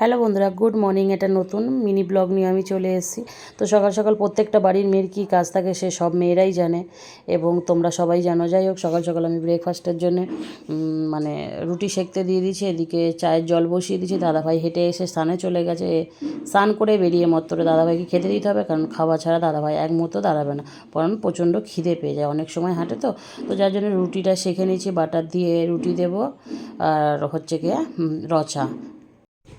Hello বন্ধুরা, good morning. এটা নতুন মিনি ব্লগ নিয়ে আমি চলে এসেছি। তো সকাল সকাল প্রত্যেকটা বাড়ির মেয়ের কী কাজ থাকে সে সব মেয়েরাই জানে এবং তোমরা সবাই জানো। যাই হোক, সকাল সকাল আমি ব্রেকফাস্টের জন্য মানে রুটি সেকতে দিয়ে দিয়েছি। এদিকে চায়ের জল বসিয়ে দিয়েছি। দাদাভাই হেঁটে এসে স্নানে চলে গেছে। স্নান করে বেরিয়ে মত্তরে দাদাভাইকে খেতে দিতে হবে, কারণ খাওয়া ছাড়া দাদাভাই এক মুহূর্ত দাঁড়াবে না। কারণ প্রচণ্ড খিদে পেয়ে যায়, অনেক সময় হাঁটে তো। তো যার জন্য রুটিটা সেঁকে নিয়েছি, বাটার দিয়ে রুটি দেবো, আর হচ্ছে গিয়ে রচা।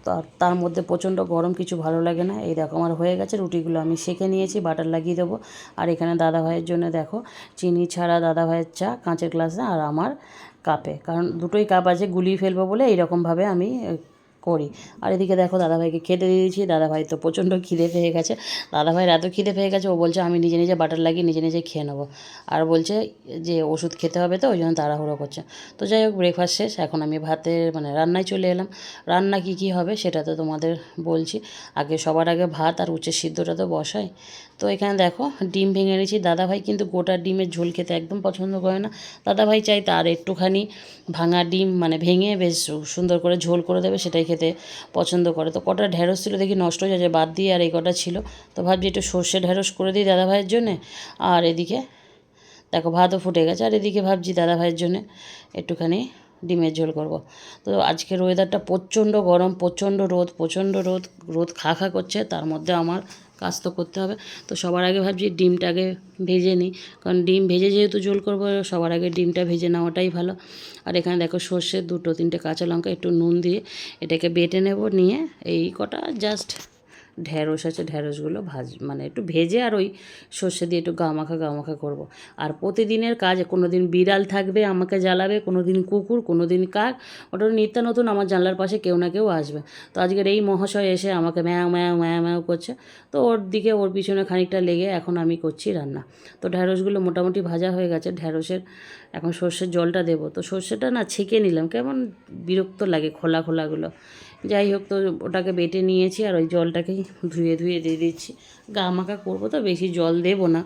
তার তার মধ্যে প্রচণ্ড গরম, কিছু ভালো লাগে না। এই দেখো, আমার হয়ে গেছে, রুটিগুলো আমি সেঁকে নিয়েছি, বাটার লাগিয়ে দেবো। আর এখানে দাদা ভাইয়ের জন্য দেখো, চিনি ছাড়া দাদা ভাইয়ের চা, কাঁচের গ্লাসে আর আমার কাপে। কারণ দুটোই কাপ আছে, গুলিয়ে ফেলব বলে এইরকমভাবে আমি করি। আর এদিকে দেখো দাদাভাইকে খেতে দিয়ে দিয়েছি। দাদাভাই তো প্রচণ্ড খিদে পেয়ে গেছে। দাদাভাইয়ের এত খিদে পেয়ে গেছে, ও বলছে আমি নিজে নিজে বাটার লাগিয়ে নিজে নিজে খেয়ে নেব। আর বলছে যে ওষুধ খেতে হবে তো, ওই জন্য তাড়াহুড়ো করছে। তো যাই হোক ব্রেকফাস্ট শেষ। এখন আমি ভাতের মানে রান্নায় চলে এলাম। রান্না কি কি হবে সেটা তো তোমাদের বলছি। আগে সবার আগে ভাত আর উচ্চের সিদ্ধটা তো বসাই। তো এখানে দেখো, ডিম ভেঙে নিয়েছি দাদাভাই কিন্তু গোটা ডিমের ঝোল খেতে একদম পছন্দ করে না। দাদাভাই চাই তার একটুখানি ভাঙা ডিম মানে ভেঙে বেশ সুন্দর করে ঝোল করে দেবে, সেটাই খেতে পছন্দ করে। তো কটা ঢ্যাঁড়স ছিল দেখি নষ্ট হয়ে যাচ্ছে, বাদ দিয়ে আর এই কটা ছিল। তো ভাবছি একটু সর্ষে ঢ্যাঁড়স করে দিই দাদাভাইয়ের জন্যে। আর এদিকে দেখো, ভাতও ফুটে গেছে। আর এদিকে ভাবছি দাদা ভাইয়ের জন্য একটুখানি ডিমের ঝোল করব। তো আজকের ওয়েদারটা প্রচণ্ড গরম, প্রচণ্ড রোদ প্রচণ্ড রোদ রোদ খা খা করছে, তার মধ্যে আমার কাজ তো করতে হবে। তো সবার আগে ভাবছি ডিমটাকে ভেজে নিই, কারণ ডিম ভেজে যেহেতু ঝোল করব, সবার আগে ডিমটা ভেজে নেওয়াটাই ভালো। আর এখানে দেখো সর্ষে, দুটো, তিনটে কাঁচা লঙ্কা, একটু নুন দিয়ে এটাকে বেটে নেব, নিয়ে এই কটা জাস্ট ঢ্যাঁড়স আছে ঢ্যাঁড়সগুলো ভাজ মানে একটু ভেজে আর ওই সর্ষে দিয়ে একটু গামাখা গামাখা করব। আর প্রতিদিনের কাজ কোনো দিন বিড়াল থাকবে, আমাকে জ্বালাবে কোনো দিন কুকুর কোনো দিন কাক, ওটা নিত্য নতুন, আমার জানলার পাশে কেউ না কেউ আসবে। তো আজকের এই মহাশয় এসে আমাকে ম্যাও ম্যাও ম্যাও ম্যাও করছে। তো ওর দিকে, ওর পিছনে খানিকটা লেগে এখন আমি করছি রান্না। তো ঢ্যাঁড়সগুলো মোটামুটি ভাজা হয়ে গেছে ঢ্যাঁড়সের এখন সর্ষের জলটা দেবো। তো সর্ষেটা না ছেঁকে নিলাম, কেমন বিরক্ত লাগে খোলা, খোলাগুলো। যাই হোক, তো ওটাকে বেটে নিয়েছি আর ওই জলটাকেই ধুয়ে ধুয়ে দিয়ে দিচ্ছি। গা মাখা করব তো, বেশি জল দেবো না।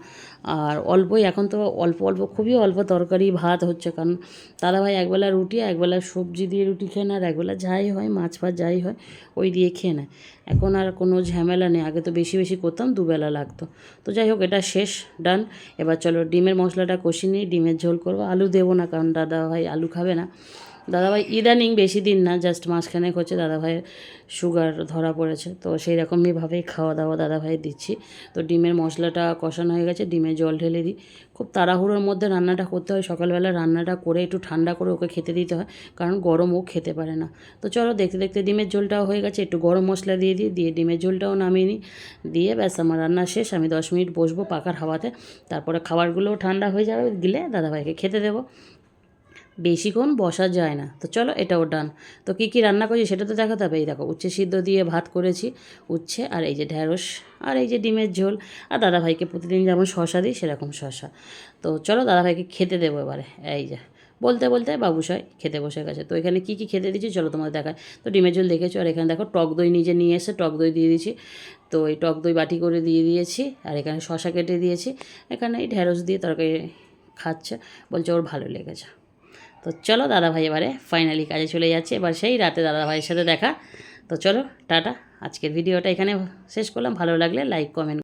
আর অল্পই, এখন তো অল্প অল্প, খুবই অল্প তরকারি, ভাত হচ্ছে। কারণ দাদাভাই একবেলা রুটি, একবেলা সবজি দিয়ে রুটি খেয়ে নেয়, আর একবেলা যাই হয়, মাছ ফাছ যাই হয়, ওই দিয়ে খেয়ে নেয়। এখন আর কোনো ঝামেলা নেই, আগে তো বেশি বেশি করতাম, দুবেলা লাগতো। তো যাই হোক, এটা শেষ, ডান। এবার চলো, ডিমের মশলাটা কষিয়ে নিই, ডিমের ঝোল করব। আলু দেবো না, কারণ দাদা ভাই আলু খাবে না। দাদাভাই ইদানিং বেশি দিন না জাস্ট মাসখানেক হচ্ছে দাদাভাইয়ের সুগার ধরা পড়েছে। তো সেই রকমইভাবেই খাওয়া দাওয়া দাদাভাই দিচ্ছি। তো ডিমের মশলাটা কষানো হয়ে গেছে ডিমে জল ঢেলে দিই। খুব তাড়াহুড়োর মধ্যে রান্নাটা করতে হয়। সকালবেলা রান্নাটা করে একটু ঠান্ডা করে ওকে খেতে দিতে হয়, কারণ গরম ও খেতে পারে না। তো চলো দেখতে দেখতে ডিমের ঝোলটাও হয়ে গেছে, একটু গরম মশলা দিয়ে দিই, দিয়ে ডিমের ঝোলটাও নামিয়ে নিই। দিয়ে ব্যাস আমার রান্না শেষ, আমি দশ মিনিট বসবো পাকার হাওয়াতে। তারপরে খাবারগুলোও ঠান্ডা হয়ে যাবে, গিলে দাদাভাইকে খেতে দেবো। বেশিক্ষণ বসা যায় না। তো চলো এটাও ডান তো কী কী রান্না করছি সেটা তো দেখাতে হবে। এই দেখো, উচ্ছে সিদ্ধ দিয়ে ভাত করেছি, উচ্ছে আর এই যে ঢ্যাঁড়স আর এই যে ডিমের ঝোল। আর দাদাভাইকে প্রতিদিন যেমন শশা দিই, সেরকম শশা তো চলো দাদাভাইকে খেতে দেবো এবারে। এই যে, বলতে বলতে বাবুসাই খেতে বসে গেছে। তো এখানে কী কী খেতে দিচ্ছি চলো তোমাদের দেখায় তো ডিমের ঝোল দেখেছ? আর এখানে দেখো টক দই নিজে নিয়ে এসে টক দই দিয়ে দিয়েছি। তো এই টক দই বাটি করে দিয়ে দিয়েছি। আর এখানে শশা কেটে দিয়েছি। এখানে এই ঢ্যাঁড়স দিয়ে তরকারি খাচ্ছে। বলছে ওর ভালো লেগেছে। তো চলো দাদাভাই এবারে ফাইনালি কাজে চলে যাচ্ছে। এবার সেই রাতে দাদাভাইয়ের সাথে দেখা। তো চলো, টাটা। আজকের ভিডিওটা এখানে শেষ করলাম। ভালো লাগলে লাইক কমেন্ট